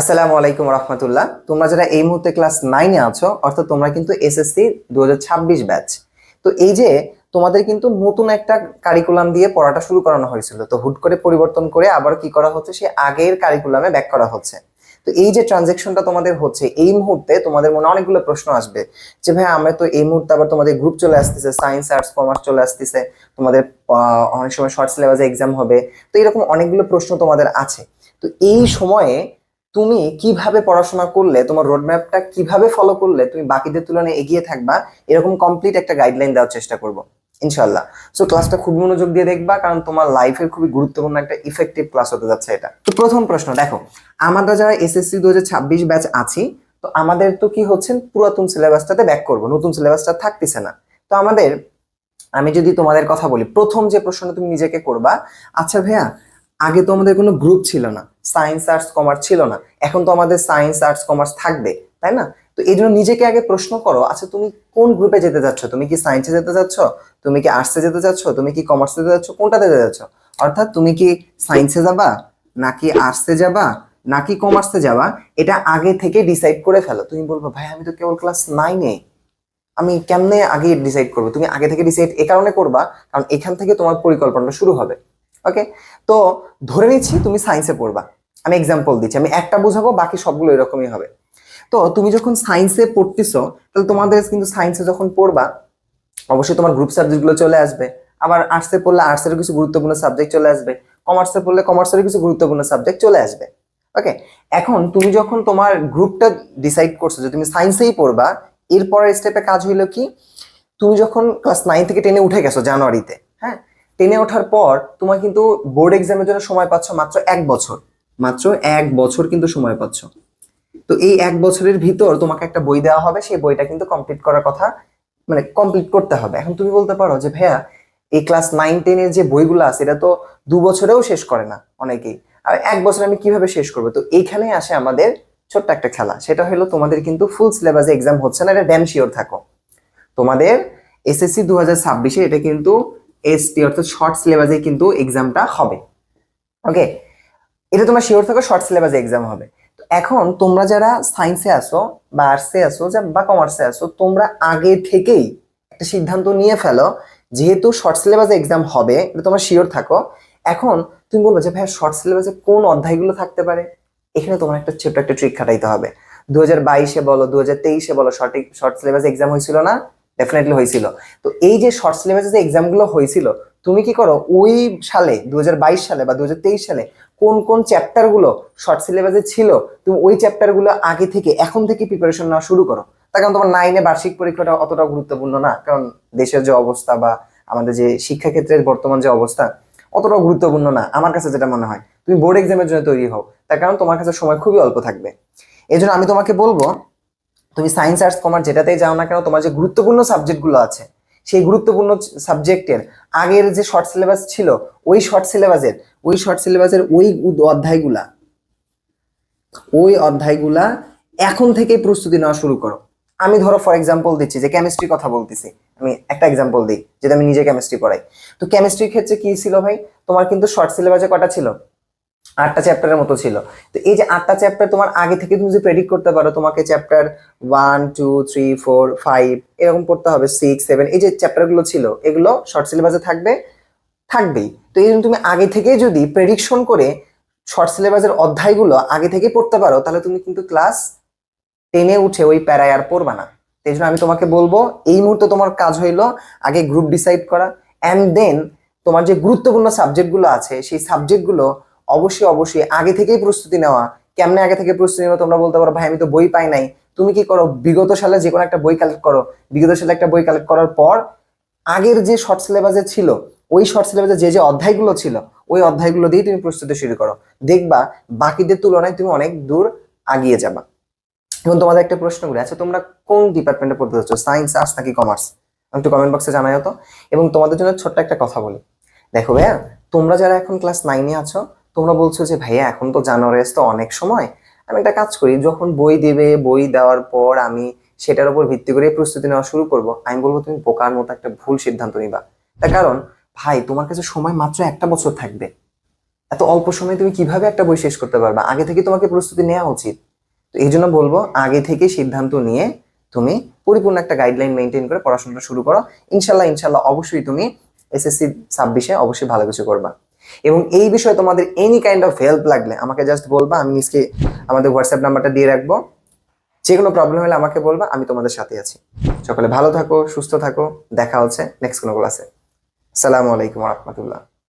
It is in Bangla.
আসসালামু আলাইকুম রহমতুল্লাহ। তোমরা যারা এই মুহূর্তে ক্লাস নাইনে আছো, অর্থাৎ তোমরা কিন্তু এসএসসি দুহাজার ছাব্বিশ ব্যাচ। তো এই যে তোমাদের কিন্তু নতুন একটা কারিকুলাম দিয়ে পড়াটা শুরু করানো হয়েছিল। তো হুট করে পরিবর্তন করে আবার কি করা হচ্ছে? সে আগের কারিকুলামে ব্যাক করা হচ্ছে। তো এই যে ট্রানজেকশনটা তোমাদের হচ্ছে, এই মুহূর্তে তোমাদের মনে অনেকগুলো প্রশ্ন আসবে। যে ভাই, আমরা তো এই মুহূর্তে আবার তোমাদের গ্রুপ চলে আসতেছে সায়েন্স আর্টস কমার্স চলে আসতেছে। তোমাদের অনেক সময় শর্ট সিলেবাসে এক্সাম হবে। তো এরকম অনেকগুলো প্রশ্ন তোমাদের আছে। তো এই সময়ে তুমি কীভাবে পড়াশোনা করলে, তোমার রোডম্যাপটা কীভাবে ফলো করলে, তুমি বাকিদের তুলনায় এগিয়ে থাকবা, এরকম কমপ্লিট একটা গাইডলাইন দেওয়ার চেষ্টা করব ইনশাল্লাহ সো ক্লাসটা খুব মনোযোগ দিয়ে দেখবা, কারণ তোমার লাইফের খুবই গুরুত্বপূর্ণ একটা ইফেক্টিভ ক্লাস হতে যাচ্ছে এটা। তো প্রথম প্রশ্ন, দেখো, আমরা যারা এসএসসি দু হাজার ছাব্বিশ ব্যাচ আছি, তো আমাদের তো কি হচ্ছে, পুরাতন সিলেবাসটাতে ব্যাক করব, নতুন সিলেবাসটা থাকতেছে না। তো আমাদের, আমি যদি তোমাদের কথা বলি, প্রথম যে প্রশ্নটা তুমি নিজেকে করবা আচ্ছা ভাইয়া আগে তো আমাদের কোনো গ্রুপ ছিল না। সায়েন্স আর্টস কমার্স ছিল না। এখন তো আমাদের সায়েন্স আর্টস কমার্স থাকবে, তাই না? তো এই জন্য নিজেকে আগে প্রশ্ন করো আচ্ছা তুমি কোন গ্রুপে যেতে চাচ্ছ তুমি কি সায়েন্সে যেতে চাচ্ছ তুমি কি আর্টসে যেতে চাচ্ছ তুমি কি কমার্সে যেতে চাচ্ছ কোনটাতে যেতে চাচ্ছ অর্থাৎ তুমি কি সায়েন্সে যাবা, নাকি আর্টসে যাবা, নাকি কমার্সে যাবা, এটা আগে থেকে ডিসাইড করে ফেলো। তুমি বলব, ভাই, আমি তো কেবল ক্লাস নাইনে আমি কেমনে আগে ডিসাইড করব? তুমি আগে থেকে ডিসাইড এ কারণে করবা, কারণ এখান থেকে তোমার পরিকল্পনাটা শুরু হবে। ওকে তো ধরে নিচ্ছি তুমি সায়েন্সে পড়বা। আমি এক্সাম্পল দিচ্ছি। আমি একটা বোঝাবো, বাকি সবগুলো এরকমই হবে। তো তুমি যখন সায়েন্সে পড়তেছো, তাহলে তোমাদের কিন্তু সায়েন্সে যখন পড়বা, অবশ্যই তোমার গ্রুপ সাবজেক্টগুলো চলে আসবে। আবার আর্টসে পড়লে আর্টসের কিছু গুরুত্বপূর্ণ সাবজেক্ট চলে আসবে। কমার্সে পড়লে কমার্সের কিছু গুরুত্বপূর্ণ সাবজেক্ট চলে আসবে। ওকে এখন তুমি যখন তোমার গ্রুপটা ডিসাইড করছ যে তুমি সায়েন্সেই পড়বা, এরপরের স্টেপে কাজ হইল কি? তুমি যখন ক্লাস নাইন থেকে টেনে উঠে গেছো জানুয়ারিতে হ্যাঁ? টেনে ওঠার পর তোমার কিন্তু বোর্ড এক্সামের জন্য সময় পাচ্ছ মাত্র এক বছর। মাত্র এক বছর কিন্তু সময় পাচ্ছ। তো এই এক বছরের ভিতর তোমাকে একটা বই দেওয়া হবে, সেই বইটা কিন্তু কমপ্লিট করার কথা মানে কমপ্লিট করতে হবে। এখন তুমি বলতে পারো যে, ভাইয়া, এই ক্লাস নাইন টেনের যে বইগুলো আছে, এটা তো দু বছরেও শেষ করে না অনেকেই। আর এক বছর আমি কীভাবে শেষ করব? তো এইখানেই আসে আমাদের ছোট্ট একটা খেলা। সেটা হলো তোমাদের কিন্তু ফুল সিলেবাসে এক্সাম হচ্ছে না, এটা ড্যাম শিওর থাকো। তোমাদের এসএসসি দু হাজার ছাব্বিশে এটা কিন্তু এসটি অর্থাৎ শর্ট সিলেবাসে কিন্তু এক্সামটা হবে। ওকে এটা তোমরা শিওর থাকো শর্ট সিলেবাসে এক্সাম হবে। তো এখন তোমরা যারা সায়েন্সে আসো বা আর্টসে আসো বা কমার্সে আসো তোমরা আগে থেকেই একটা সিদ্ধান্ত নিয়ে ফেলো, যেহেতু শর্ট সিলেবাসে এক্সাম হবে, এটা তোমরা শিওর থাকো। এখন তুমি বলবে যে ভাই শর্ট সিলেবাসে কোন অধ্যায়গুলো থাকতে পারে? এখানে তোমার একটা ছোট্ট একটা ট্রিক খাটাইতে হবে। দু হাজার বাইশে বলো দু হাজার তেইশে বলো শর্ট শর্ট সিলেবাসে এক্সাম হয়েছিল না? ডেফিনেটলি হয়েছিল। তো এই যে শর্ট সিলেবাসে যে এক্সামগুলো হয়েছিল, তুমি কি করো, ওই সালে দু সালে বা দু সালে কোন কোন চ্যাপ্টারগুলো শর্ট সিলেবাসে ছিল, তুমি ওই চ্যাপ্টারগুলো আগে থেকে, এখন থেকে প্রিপারেশন নেওয়া শুরু করো। তার কারণ তোমার নাইনে বার্ষিক পরীক্ষাটা অতটা গুরুত্বপূর্ণ না, কারণ দেশের যে অবস্থা বা আমাদের যে শিক্ষাক্ষেত্রের বর্তমান যে অবস্থা অতটা গুরুত্বপূর্ণ না, আমার কাছে যেটা মনে হয়। তুমি বোর্ড এক্সামের জন্য তৈরি হও, তার কারণ তোমার কাছে সময় খুবই অল্প থাকবে। এই জন্য আমি তোমাকে বলব তুমি সায়েন্স আর্টস কমার্স যেটাতেই যাও না কেন, তোমার যে গুরুত্বপূর্ণ সাবজেক্টগুলো আছে, সেই গুরুত্বপূর্ণ সাবজেক্টের আগের যে শর্ট সিলেবাস ছিল, ওই শর্ট সিলেবাসের ওই শর্ট সিলেবাসের ওই অধ্যায়গুলা ওই অধ্যায়গুলা এখন থেকেই প্রস্তুতি নেওয়া শুরু করো। আমি ধরো ফর এক্সাম্পল দিচ্ছি যে কেমিস্ট্রি কথা বলতেছি। আমি একটা এক্সাম্পল দিই, যেটা আমি নিজে কেমিস্ট্রি পড়াই। তো কেমিস্ট্রির ক্ষেত্রে কি ছিল ভাই? তোমার কিন্তু শর্ট সিলেবাসে কটা ছিল? আটটা চ্যাপ্টারের মতো ছিল। তো এই যে আটটা চ্যাপ্টার তোমার আগে থেকে তুমি যদি প্রেডিক্ট করতে পারো, তোমাকে chapter one two three four five এরকম পড়তে হবে সিক্স সেভেন এই যে চ্যাপ্টারগুলো ছিল, এগুলো শর্ট সিলেবাসে থাকবে, থাকবেই। তো এই জন্য তুমি আগে থেকে যদি প্রেডিকশন করে শর্ট সিলেবাসের অধ্যায়গুলো আগে থেকে পড়তে পারো, তাহলে তুমি কিন্তু ক্লাস টেনে উঠে ওই প্যারায় আর পড়বা না। এই জন্য আমি তোমাকে বলব, এই মুহূর্তে তোমার কাজ হইল আগে গ্রুপ ডিসাইড করা অ্যান্ড দেন তোমার যে গুরুত্বপূর্ণ সাবজেক্টগুলো আছে, সেই সাবজেক্টগুলো অবশ্যই অবশ্যই আগে থেকেই প্রস্তুতি নেওয়া। কেমনে আগে থেকে প্রস্তুতি নেওয়া তোমরা বলতে পারো, ভাই, আমি তো বই পাই নাই। তুমি কি করো? বিগত সালে যে কোনো একটা বই কালেক্ট করো। বিগত সালে একটা বই কালেক্ট করার পর আগের যে শর্ট সিলেবাসে ছিল, ওই শর্ট সিলেবাসে যে যে অধ্যায়গুলো ছিল, ওই অধ্যায়গুলো দিয়ে তুমি প্রস্তুতি শুরু করো। দেখবা, বাকিদের তুলনায় তুমি অনেক দূর আগিয়ে যাবা। এখন তোমাদের একটা প্রশ্ন করি আচ্ছা তোমরা কোন ডিপার্টমেন্টে পড়তে চাচ্ছ? সায়েন্স আর্টস নাকি কমার্স একটু কমেন্ট বক্সে জানাই তো। এবং তোমাদের জন্য ছোট্ট একটা কথা বলি। দেখো ভাইয়া, তোমরা যারা এখন ক্লাস নাইনে আছো তোমরা বলছো যে, ভাইয়া, এখন তো জানুয়ারি আসতে অনেক সময়। আমি একটা কাজ করি, যখন বই দেবে, বই দেওয়ার পর আমি সেটার উপর ভিত্তি করে প্রস্তুতি নেওয়া শুরু করব, আমি বলব, তুমি বোকার মতো একটা ভুল সিদ্ধান্ত নিবা। তার কারণ, ভাই, তোমার কাছে সময় মাত্র একটা বছর থাকবে। এত অল্প সময়ে তুমি কীভাবে একটা বই শেষ করতে পারবা? আগে থেকে তোমাকে প্রস্তুতি নেওয়া উচিত। তো এই জন্য বলব, আগে থেকে সিদ্ধান্ত নিয়ে তুমি পরিপূর্ণ একটা গাইডলাইন মেনটেন করে পড়াশোনাটা শুরু করো। ইনশাল্লাহ ইনশাল্লাহ অবশ্যই তুমি এসএসসি ছাব্বিশে অবশ্যই ভালো কিছু করবা। এবং এই বিষয়ে তোমাদের এনি কাইন্ড অফ হেল্প লাগলে আমাকে জাস্ট বলবা, আমি নিজকে আমাদের হোয়াটসঅ্যাপ নাম্বারটা দিয়ে রাখব। যে কোনো প্রবলেম হলে আমাকে বলবা, আমি তোমাদের সাথে আছি। সকলে ভালো থাকো, সুস্থ থাকো, দেখা হচ্ছে নেক্সট কোনো ক্লাসে সালামু আলাইকুম রহমতুল্লাহ।